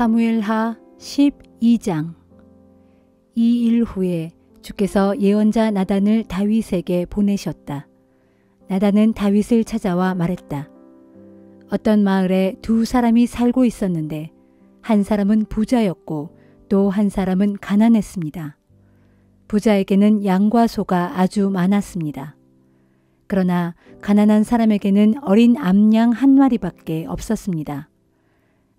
사무엘하 12장 이 일 후에 주께서 예언자 나단을 다윗에게 보내셨다. 나단은 다윗을 찾아와 말했다. 어떤 마을에 두 사람이 살고 있었는데 한 사람은 부자였고 또 한 사람은 가난했습니다. 부자에게는 양과 소가 아주 많았습니다. 그러나 가난한 사람에게는 어린 암양 한 마리밖에 없었습니다.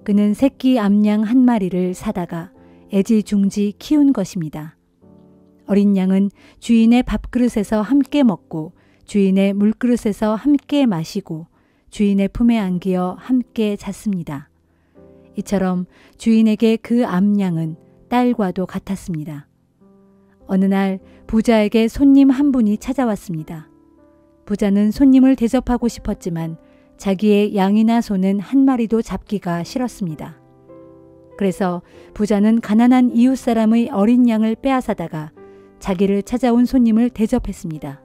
그는 새끼 암양 한 마리를 사다가 애지중지 키운 것입니다. 어린 양은 주인의 밥그릇에서 함께 먹고 주인의 물그릇에서 함께 마시고 주인의 품에 안기어 함께 잤습니다. 이처럼 주인에게 그 암양은 딸과도 같았습니다. 어느 날 부자에게 손님 한 분이 찾아왔습니다. 부자는 손님을 대접하고 싶었지만 자기의 양이나 소는 한 마리도 잡기가 싫었습니다. 그래서 부자는 가난한 이웃 사람의 어린 양을 빼앗아다가 자기를 찾아온 손님을 대접했습니다.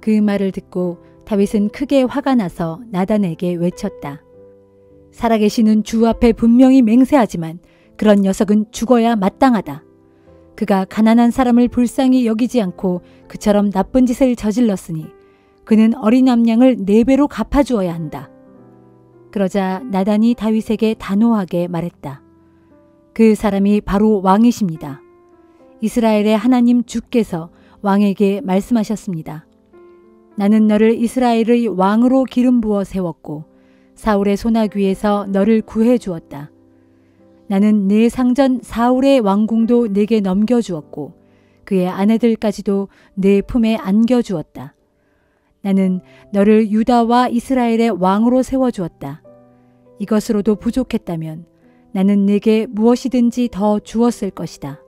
그 말을 듣고 다윗은 크게 화가 나서 나단에게 외쳤다. 살아계시는 주 앞에 분명히 맹세하지만 그런 녀석은 죽어야 마땅하다. 그가 가난한 사람을 불쌍히 여기지 않고 그처럼 나쁜 짓을 저질렀으니 그는 어린 암양을 네 배로 갚아주어야 한다. 그러자 나단이 다윗에게 단호하게 말했다. 그 사람이 바로 왕이십니다. 이스라엘의 하나님 주께서 왕에게 말씀하셨습니다. 나는 너를 이스라엘의 왕으로 기름 부어 세웠고 사울의 소나귀에서 너를 구해 주었다. 나는 내 상전 사울의 왕궁도 내게 넘겨 주었고 그의 아내들까지도 내 품에 안겨 주었다. 나는 너를 유다와 이스라엘의 왕으로 세워 주었다. 이것으로도 부족했다면 나는 내게 무엇이든지 더 주었을 것이다.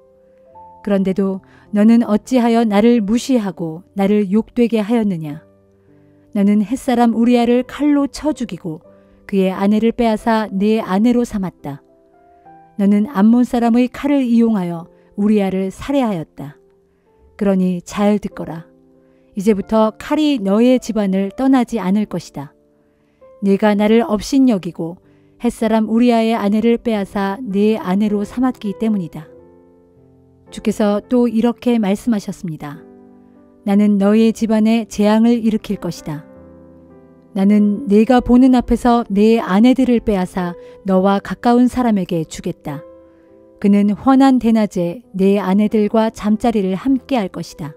그런데도 너는 어찌하여 나를 무시하고 나를 욕되게 하였느냐? 너는 햇사람 우리아를 칼로 쳐 죽이고 그의 아내를 빼앗아 내 아내로 삼았다. 너는 암몬 사람의 칼을 이용하여 우리아를 살해하였다. 그러니 잘 듣거라. 이제부터 칼이 너의 집안을 떠나지 않을 것이다. 네가 나를 업신여기고 햇사람 우리아의 아내를 빼앗아 내 아내로 삼았기 때문이다. 주께서 또 이렇게 말씀하셨습니다. 나는 너의 집안에 재앙을 일으킬 것이다. 나는 내가 보는 앞에서 내 아내들을 빼앗아 너와 가까운 사람에게 주겠다. 그는 환한 대낮에 내 아내들과 잠자리를 함께 할 것이다.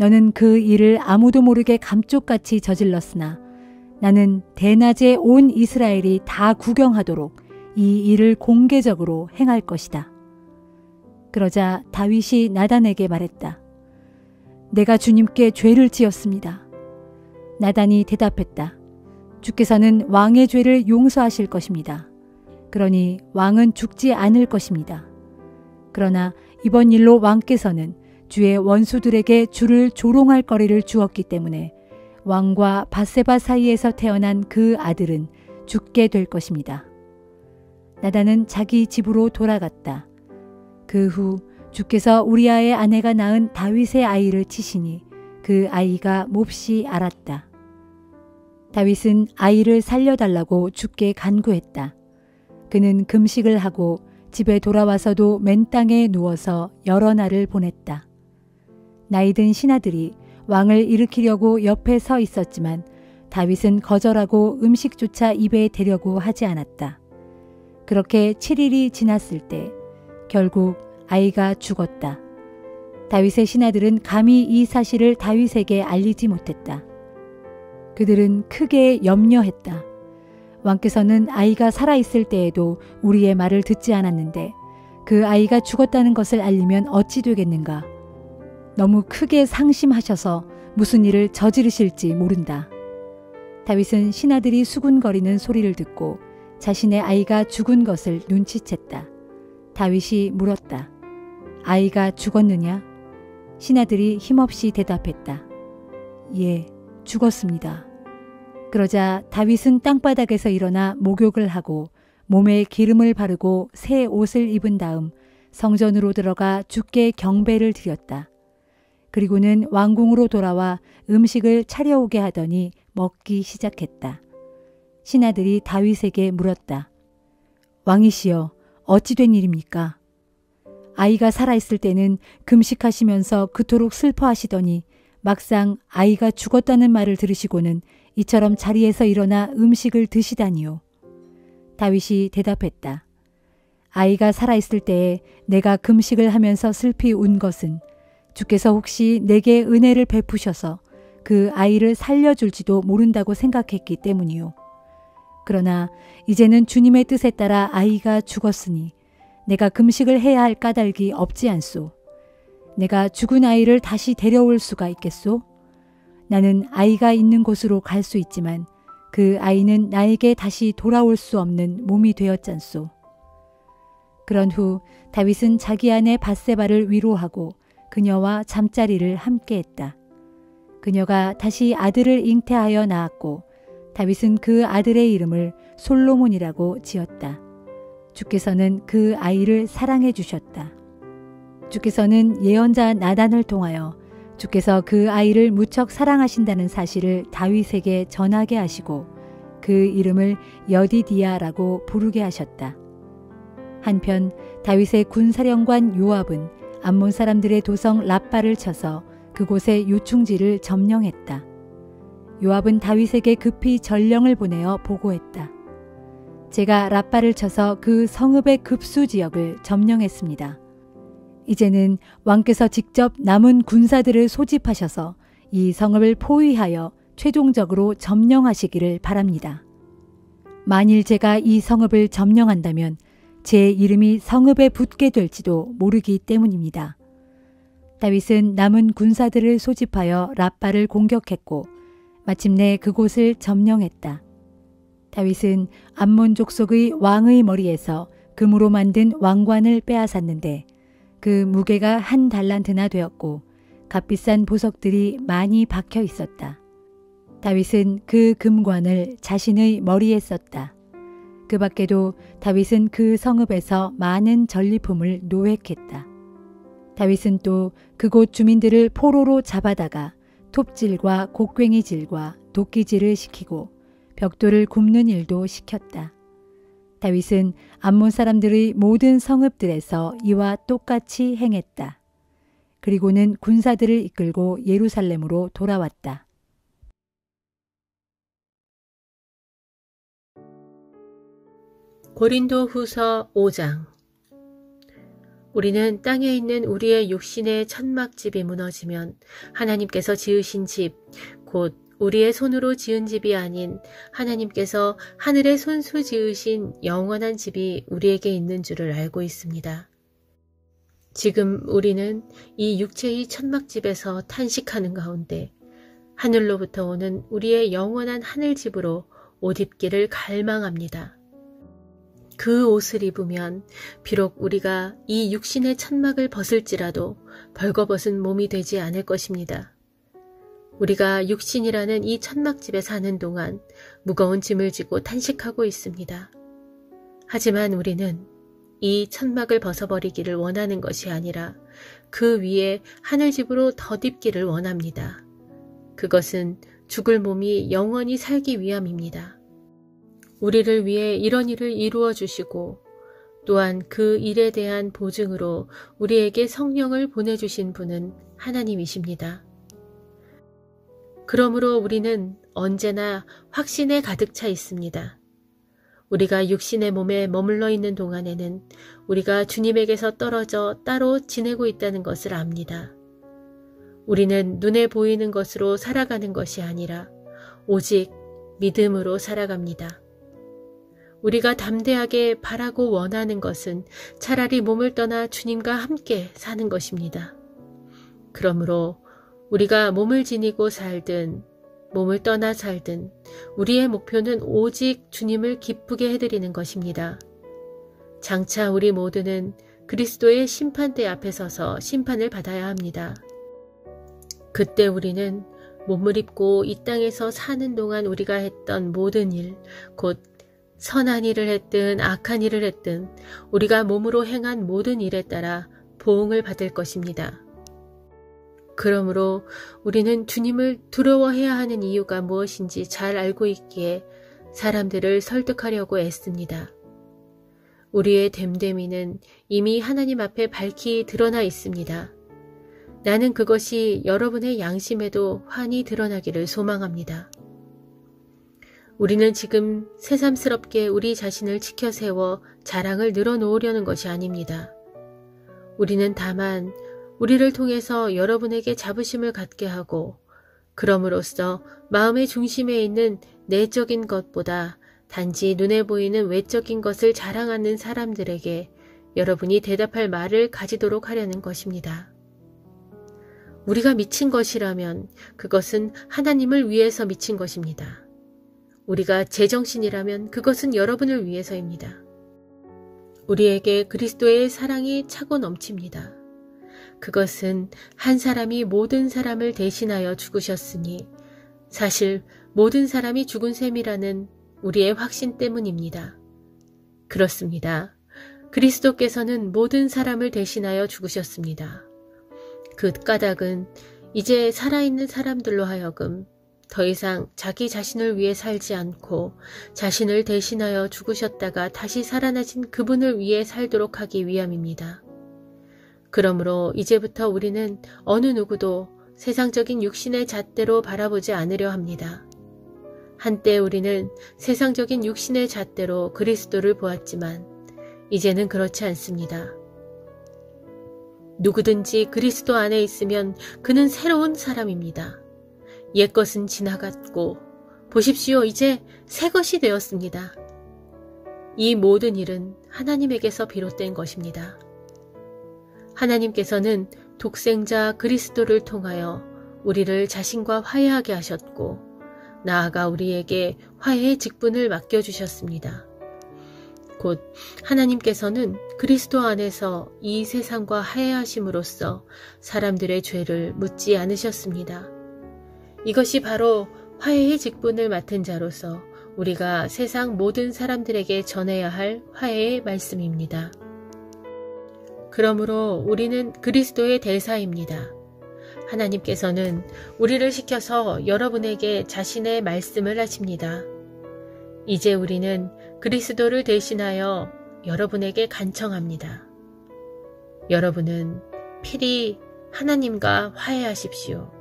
너는 그 일을 아무도 모르게 감쪽같이 저질렀으나 나는 대낮에 온 이스라엘이 다 구경하도록 이 일을 공개적으로 행할 것이다. 그러자 다윗이 나단에게 말했다. 내가 주님께 죄를 지었습니다. 나단이 대답했다. 주께서는 왕의 죄를 용서하실 것입니다. 그러니 왕은 죽지 않을 것입니다. 그러나 이번 일로 왕께서는 주의 원수들에게 주를 조롱할 거리를 주었기 때문에 왕과 바세바 사이에서 태어난 그 아들은 죽게 될 것입니다. 나단은 자기 집으로 돌아갔다. 그 후 주께서 우리아의 아내가 낳은 다윗의 아이를 치시니 그 아이가 몹시 알았다. 다윗은 아이를 살려달라고 주께 간구했다. 그는 금식을 하고 집에 돌아와서도 맨 땅에 누워서 여러 날을 보냈다. 나이든 신하들이 왕을 일으키려고 옆에 서 있었지만 다윗은 거절하고 음식조차 입에 대려고 하지 않았다. 그렇게 7일이 지났을 때 결국 아이가 죽었다. 다윗의 신하들은 감히 이 사실을 다윗에게 알리지 못했다. 그들은 크게 염려했다. 왕께서는 아이가 살아있을 때에도 우리의 말을 듣지 않았는데 그 아이가 죽었다는 것을 알리면 어찌 되겠는가? 너무 크게 상심하셔서 무슨 일을 저지르실지 모른다. 다윗은 신하들이 수군거리는 소리를 듣고 자신의 아이가 죽은 것을 눈치챘다. 다윗이 물었다. 아이가 죽었느냐? 신하들이 힘없이 대답했다. 예, 죽었습니다. 그러자 다윗은 땅바닥에서 일어나 목욕을 하고 몸에 기름을 바르고 새 옷을 입은 다음 성전으로 들어가 주께 경배를 드렸다. 그리고는 왕궁으로 돌아와 음식을 차려오게 하더니 먹기 시작했다. 신하들이 다윗에게 물었다. 왕이시여, 어찌 된 일입니까? 아이가 살아있을 때는 금식하시면서 그토록 슬퍼하시더니 막상 아이가 죽었다는 말을 들으시고는 이처럼 자리에서 일어나 음식을 드시다니요. 다윗이 대답했다. 아이가 살아있을 때에 내가 금식을 하면서 슬피 운 것은 주께서 혹시 내게 은혜를 베푸셔서 그 아이를 살려줄지도 모른다고 생각했기 때문이요. 그러나 이제는 주님의 뜻에 따라 아이가 죽었으니 내가 금식을 해야 할 까닭이 없지 않소. 내가 죽은 아이를 다시 데려올 수가 있겠소? 나는 아이가 있는 곳으로 갈 수 있지만 그 아이는 나에게 다시 돌아올 수 없는 몸이 되었잖소. 그런 후 다윗은 자기 아내 바세바를 위로하고 그녀와 잠자리를 함께 했다. 그녀가 다시 아들을 잉태하여 낳았고 다윗은 그 아들의 이름을 솔로몬이라고 지었다. 주께서는 그 아이를 사랑해 주셨다. 주께서는 예언자 나단을 통하여 주께서 그 아이를 무척 사랑하신다는 사실을 다윗에게 전하게 하시고 그 이름을 여디디아라고 부르게 하셨다. 한편 다윗의 군사령관 요압은 암몬 사람들의 도성 라빠를 쳐서 그곳의 요충지를 점령했다. 요압은 다윗에게 급히 전령을 보내어 보고했다. 제가 라빠를 쳐서 그 성읍의 급수 지역을 점령했습니다. 이제는 왕께서 직접 남은 군사들을 소집하셔서 이 성읍을 포위하여 최종적으로 점령하시기를 바랍니다. 만일 제가 이 성읍을 점령한다면 제 이름이 성읍에 붙게 될지도 모르기 때문입니다. 다윗은 남은 군사들을 소집하여 라빠를 공격했고 마침내 그곳을 점령했다. 다윗은 암몬 족속의 왕의 머리에서 금으로 만든 왕관을 빼앗았는데 그 무게가 한 달란트나 되었고 값비싼 보석들이 많이 박혀 있었다. 다윗은 그 금관을 자신의 머리에 썼다. 그 밖에도 다윗은 그 성읍에서 많은 전리품을 노획했다. 다윗은 또 그곳 주민들을 포로로 잡아다가 톱질과 곡괭이질과 도끼질을 시키고 벽돌을 굽는 일도 시켰다. 다윗은 암몬 사람들의 모든 성읍들에서 이와 똑같이 행했다. 그리고는 군사들을 이끌고 예루살렘으로 돌아왔다. 고린도 후서 5장 우리는 땅에 있는 우리의 육신의 천막집이 무너지면 하나님께서 지으신 집, 곧 우리의 손으로 지은 집이 아닌 하나님께서 하늘의 손수 지으신 영원한 집이 우리에게 있는 줄을 알고 있습니다. 지금 우리는 이 육체의 천막집에서 탄식하는 가운데 하늘로부터 오는 우리의 영원한 하늘집으로 옷 입기를 갈망합니다. 그 옷을 입으면 비록 우리가 이 육신의 천막을 벗을지라도 벌거벗은 몸이 되지 않을 것입니다. 우리가 육신이라는 이 천막집에 사는 동안 무거운 짐을 지고 탄식하고 있습니다. 하지만 우리는 이 천막을 벗어버리기를 원하는 것이 아니라 그 위에 하늘집으로 덧입기를 원합니다. 그것은 죽을 몸이 영원히 살기 위함입니다. 우리를 위해 이런 일을 이루어 주시고 또한 그 일에 대한 보증으로 우리에게 성령을 보내주신 분은 하나님이십니다. 그러므로 우리는 언제나 확신에 가득 차 있습니다. 우리가 육신의 몸에 머물러 있는 동안에는 우리가 주님에게서 떨어져 따로 지내고 있다는 것을 압니다. 우리는 눈에 보이는 것으로 살아가는 것이 아니라 오직 믿음으로 살아갑니다. 우리가 담대하게 바라고 원하는 것은 차라리 몸을 떠나 주님과 함께 사는 것입니다. 그러므로 우리가 몸을 지니고 살든 몸을 떠나 살든 우리의 목표는 오직 주님을 기쁘게 해드리는 것입니다. 장차 우리 모두는 그리스도의 심판대 앞에 서서 심판을 받아야 합니다. 그때 우리는 몸을 입고 이 땅에서 사는 동안 우리가 했던 모든 일, 곧 선한 일을 했든 악한 일을 했든 우리가 몸으로 행한 모든 일에 따라 보응을 받을 것입니다. 그러므로 우리는 주님을 두려워해야 하는 이유가 무엇인지 잘 알고 있기에 사람들을 설득하려고 애씁니다. 우리의 됨됨이는 이미 하나님 앞에 밝히 드러나 있습니다. 나는 그것이 여러분의 양심에도 환히 드러나기를 소망합니다. 우리는 지금 새삼스럽게 우리 자신을 지켜 세워 자랑을 늘어놓으려는 것이 아닙니다. 우리는 다만 우리를 통해서 여러분에게 자부심을 갖게 하고 그럼으로써 마음의 중심에 있는 내적인 것보다 단지 눈에 보이는 외적인 것을 자랑하는 사람들에게 여러분이 대답할 말을 가지도록 하려는 것입니다. 우리가 미친 것이라면 그것은 하나님을 위해서 미친 것입니다. 우리가 제정신이라면 그것은 여러분을 위해서입니다. 우리에게 그리스도의 사랑이 차고 넘칩니다. 그것은 한 사람이 모든 사람을 대신하여 죽으셨으니 사실 모든 사람이 죽은 셈이라는 우리의 확신 때문입니다. 그렇습니다. 그리스도께서는 모든 사람을 대신하여 죽으셨습니다. 그 까닭은 이제 살아있는 사람들로 하여금 더 이상 자기 자신을 위해 살지 않고 자신을 대신하여 죽으셨다가 다시 살아나신 그분을 위해 살도록 하기 위함입니다. 그러므로 이제부터 우리는 어느 누구도 세상적인 육신의 잣대로 바라보지 않으려 합니다. 한때 우리는 세상적인 육신의 잣대로 그리스도를 보았지만 이제는 그렇지 않습니다. 누구든지 그리스도 안에 있으면 그는 새로운 사람입니다. 옛것은 지나갔고 보십시오 이제 새것이 되었습니다. 이 모든 일은 하나님에게서 비롯된 것입니다. 하나님께서는 독생자 그리스도를 통하여 우리를 자신과 화해하게 하셨고 나아가 우리에게 화해의 직분을 맡겨주셨습니다. 곧 하나님께서는 그리스도 안에서 이 세상과 화해하심으로써 사람들의 죄를 묻지 않으셨습니다. 이것이 바로 화해의 직분을 맡은 자로서 우리가 세상 모든 사람들에게 전해야 할 화해의 말씀입니다. 그러므로 우리는 그리스도의 대사입니다. 하나님께서는 우리를 시켜서 여러분에게 자신의 말씀을 하십니다. 이제 우리는 그리스도를 대신하여 여러분에게 간청합니다. 여러분은 필히 하나님과 화해하십시오.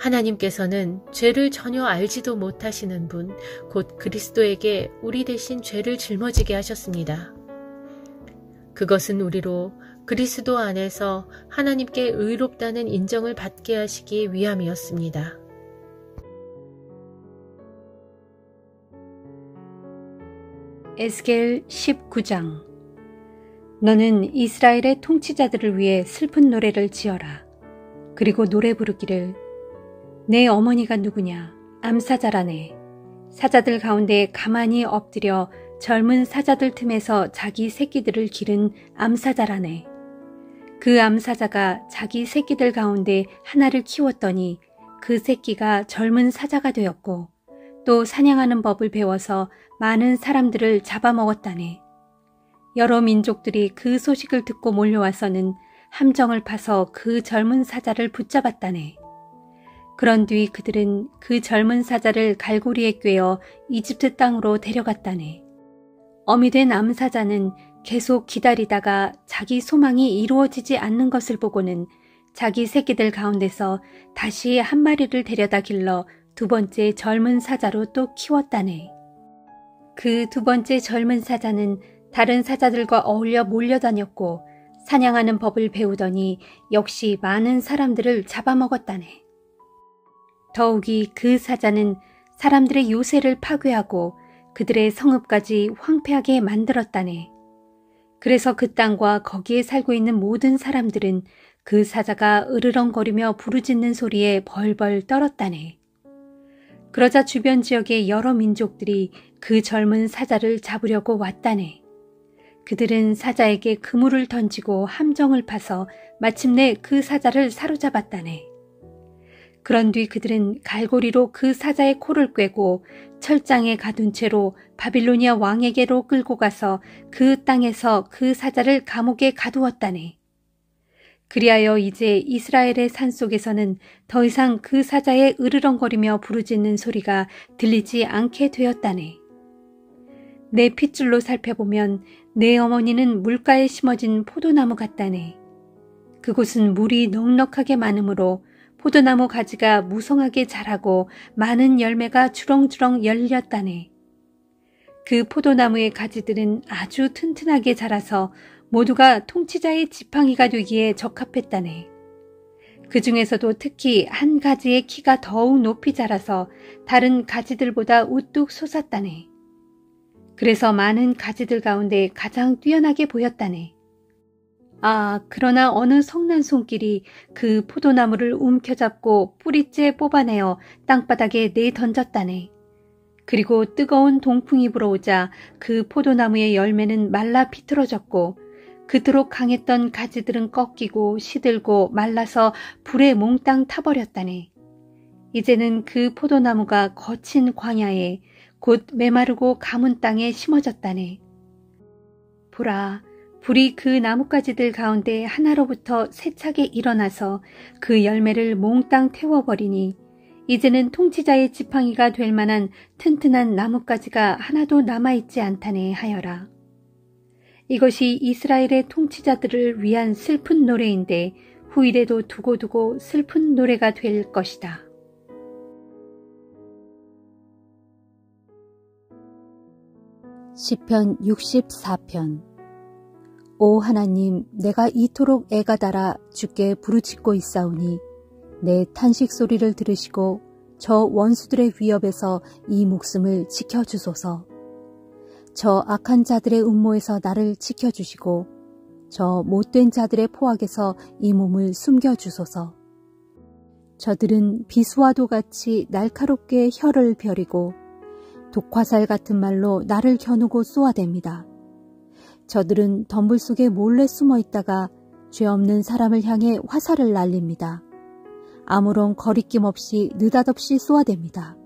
하나님께서는 죄를 전혀 알지도 못하시는 분, 곧 그리스도에게 우리 대신 죄를 짊어지게 하셨습니다. 그것은 우리로 그리스도 안에서 하나님께 의롭다는 인정을 받게 하시기 위함이었습니다. 에스겔 19장 너는 이스라엘의 통치자들을 위해 슬픈 노래를 지어라. 그리고 노래 부르기를 내 어머니가 누구냐 암사자라네. 사자들 가운데 가만히 엎드려 젊은 사자들 틈에서 자기 새끼들을 기른 암사자라네. 그 암사자가 자기 새끼들 가운데 하나를 키웠더니 그 새끼가 젊은 사자가 되었고 또 사냥하는 법을 배워서 많은 사람들을 잡아먹었다네. 여러 민족들이 그 소식을 듣고 몰려와서는 함정을 파서 그 젊은 사자를 붙잡았다네. 그런 뒤 그들은 그 젊은 사자를 갈고리에 꿰어 이집트 땅으로 데려갔다네. 어미 된 암사자는 계속 기다리다가 자기 소망이 이루어지지 않는 것을 보고는 자기 새끼들 가운데서 다시 한 마리를 데려다 길러 두 번째 젊은 사자로 또 키웠다네. 그 두 번째 젊은 사자는 다른 사자들과 어울려 몰려다녔고 사냥하는 법을 배우더니 역시 많은 사람들을 잡아먹었다네. 더욱이 그 사자는 사람들의 요새를 파괴하고 그들의 성읍까지 황폐하게 만들었다네. 그래서 그 땅과 거기에 살고 있는 모든 사람들은 그 사자가 으르렁거리며 부르짖는 소리에 벌벌 떨었다네. 그러자 주변 지역의 여러 민족들이 그 젊은 사자를 잡으려고 왔다네. 그들은 사자에게 그물을 던지고 함정을 파서 마침내 그 사자를 사로잡았다네. 그런 뒤 그들은 갈고리로 그 사자의 코를 꿰고 철장에 가둔 채로 바빌로니아 왕에게로 끌고 가서 그 땅에서 그 사자를 감옥에 가두었다네. 그리하여 이제 이스라엘의 산 속에서는 더 이상 그 사자의 으르렁거리며 부르짖는 소리가 들리지 않게 되었다네. 내 핏줄로 살펴보면 내 어머니는 물가에 심어진 포도나무 같다네. 그곳은 물이 넉넉하게 많으므로 포도나무 가지가 무성하게 자라고 많은 열매가 주렁주렁 열렸다네. 그 포도나무의 가지들은 아주 튼튼하게 자라서 모두가 통치자의 지팡이가 되기에 적합했다네. 그 중에서도 특히 한 가지의 키가 더욱 높이 자라서 다른 가지들보다 우뚝 솟았다네. 그래서 많은 가지들 가운데 가장 뛰어나게 보였다네. 아, 그러나 어느 성난 손길이 그 포도나무를 움켜잡고 뿌리째 뽑아내어 땅바닥에 내던졌다네. 그리고 뜨거운 동풍이 불어오자 그 포도나무의 열매는 말라 비틀어졌고 그토록 강했던 가지들은 꺾이고 시들고 말라서 불에 몽땅 타버렸다네. 이제는 그 포도나무가 거친 광야에 곧 메마르고 가문 땅에 심어졌다네. 보라, 불이 그 나뭇가지들 가운데 하나로부터 세차게 일어나서 그 열매를 몽땅 태워버리니 이제는 통치자의 지팡이가 될 만한 튼튼한 나뭇가지가 하나도 남아있지 않다네 하여라. 이것이 이스라엘의 통치자들을 위한 슬픈 노래인데 후일에도 두고두고 슬픈 노래가 될 것이다. 시편 64편 오 하나님 내가 이토록 애가 달아 주께 부르짖고 있사오니 내 탄식 소리를 들으시고 저 원수들의 위협에서 이 목숨을 지켜주소서. 저 악한 자들의 음모에서 나를 지켜주시고 저 못된 자들의 포악에서 이 몸을 숨겨주소서. 저들은 비수와도 같이 날카롭게 혀를 벼리고 독화살 같은 말로 나를 겨누고 쏘아댑니다. 저들은 덤불 속에 몰래 숨어 있다가 죄 없는 사람을 향해 화살을 날립니다. 아무런 거리낌 없이 느닷없이 쏘아댑니다.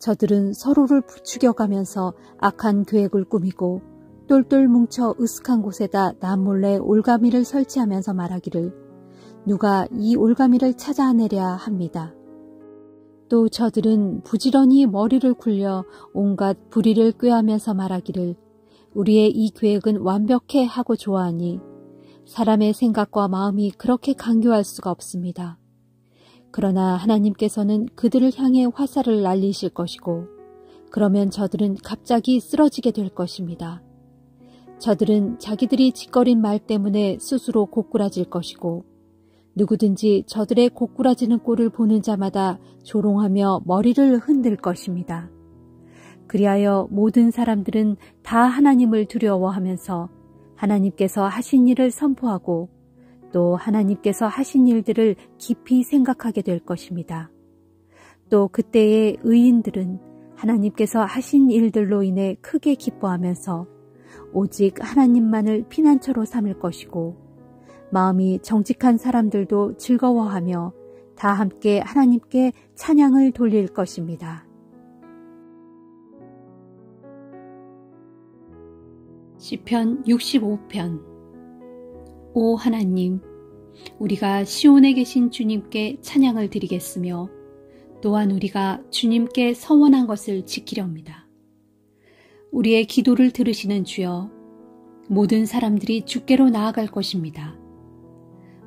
저들은 서로를 부추겨가면서 악한 계획을 꾸미고 똘똘 뭉쳐 으슥한 곳에다 남몰래 올가미를 설치하면서 말하기를 누가 이 올가미를 찾아내랴 합니다. 또 저들은 부지런히 머리를 굴려 온갖 불의를 꾀하면서 말하기를 우리의 이 계획은 완벽해 하고 좋아하니 사람의 생각과 마음이 그렇게 강교할 수가 없습니다. 그러나 하나님께서는 그들을 향해 화살을 날리실 것이고 그러면 저들은 갑자기 쓰러지게 될 것입니다. 저들은 자기들이 짓거린 말 때문에 스스로 고꾸라질 것이고 누구든지 저들의 고꾸라지는 꼴을 보는 자마다 조롱하며 머리를 흔들 것입니다. 그리하여 모든 사람들은 다 하나님을 두려워하면서 하나님께서 하신 일을 선포하고 또 하나님께서 하신 일들을 깊이 생각하게 될 것입니다. 또 그때의 의인들은 하나님께서 하신 일들로 인해 크게 기뻐하면서 오직 하나님만을 피난처로 삼을 것이고 마음이 정직한 사람들도 즐거워하며 다 함께 하나님께 찬양을 돌릴 것입니다. 시편 65편 오 하나님, 우리가 시온에 계신 주님께 찬양을 드리겠으며 또한 우리가 주님께 서원한 것을 지키렵니다. 우리의 기도를 들으시는 주여, 모든 사람들이 주께로 나아갈 것입니다.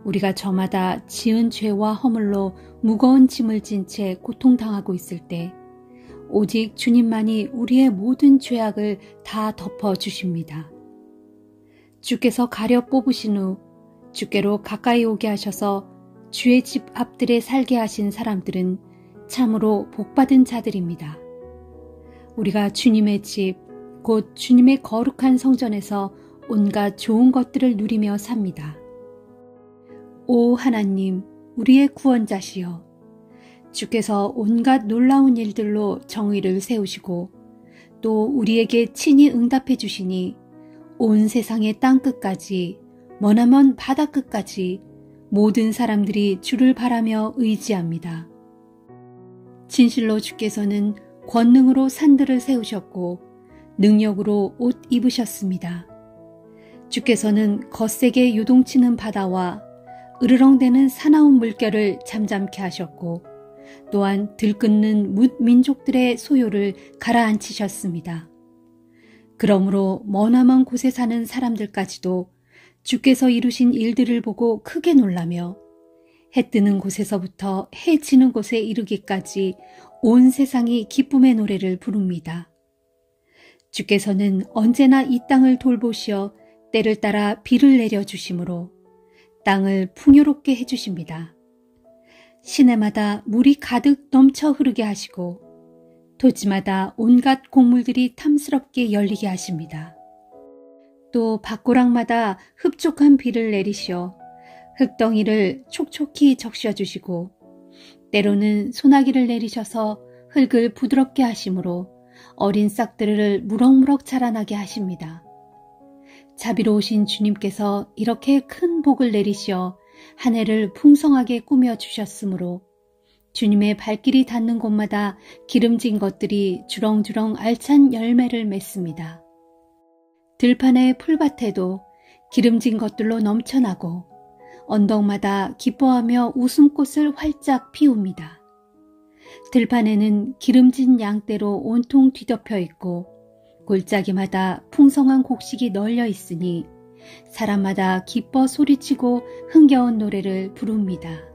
우리가 저마다 지은 죄와 허물로 무거운 짐을 진 채 고통당하고 있을 때 오직 주님만이 우리의 모든 죄악을 다 덮어 주십니다. 주께서 가려 뽑으신 후 주께로 가까이 오게 하셔서 주의 집 앞들에 살게 하신 사람들은 참으로 복받은 자들입니다. 우리가 주님의 집, 곧 주님의 거룩한 성전에서 온갖 좋은 것들을 누리며 삽니다. 오 하나님, 우리의 구원자시여, 주께서 온갖 놀라운 일들로 정의를 세우시고 또 우리에게 친히 응답해 주시니 온 세상의 땅끝까지 머나먼 바다끝까지 모든 사람들이 주를 바라며 의지합니다. 진실로 주께서는 권능으로 산들을 세우셨고 능력으로 옷 입으셨습니다. 주께서는 거세게 요동치는 바다와 으르렁대는 사나운 물결을 잠잠케 하셨고 또한 들끓는 뭇 민족들의 소요를 가라앉히셨습니다. 그러므로 머나먼 곳에 사는 사람들까지도 주께서 이루신 일들을 보고 크게 놀라며 해 뜨는 곳에서부터 해 지는 곳에 이르기까지 온 세상이 기쁨의 노래를 부릅니다. 주께서는 언제나 이 땅을 돌보시어 때를 따라 비를 내려 주심으로 땅을 풍요롭게 해 주십니다. 시내마다 물이 가득 넘쳐 흐르게 하시고 토지마다 온갖 곡물들이 탐스럽게 열리게 하십니다. 또 밭고랑마다 흡족한 비를 내리시어 흙덩이를 촉촉히 적셔 주시고 때로는 소나기를 내리셔서 흙을 부드럽게 하심으로 어린 싹들을 무럭무럭 자라나게 하십니다. 자비로우신 주님께서 이렇게 큰 복을 내리시어 한 해를 풍성하게 꾸며 주셨으므로 주님의 발길이 닿는 곳마다 기름진 것들이 주렁주렁 알찬 열매를 맺습니다. 들판의 풀밭에도 기름진 것들로 넘쳐나고 언덕마다 기뻐하며 웃음꽃을 활짝 피웁니다. 들판에는 기름진 양떼로 온통 뒤덮여 있고 골짜기마다 풍성한 곡식이 널려 있으니 사람마다 기뻐 소리치고 흥겨운 노래를 부릅니다.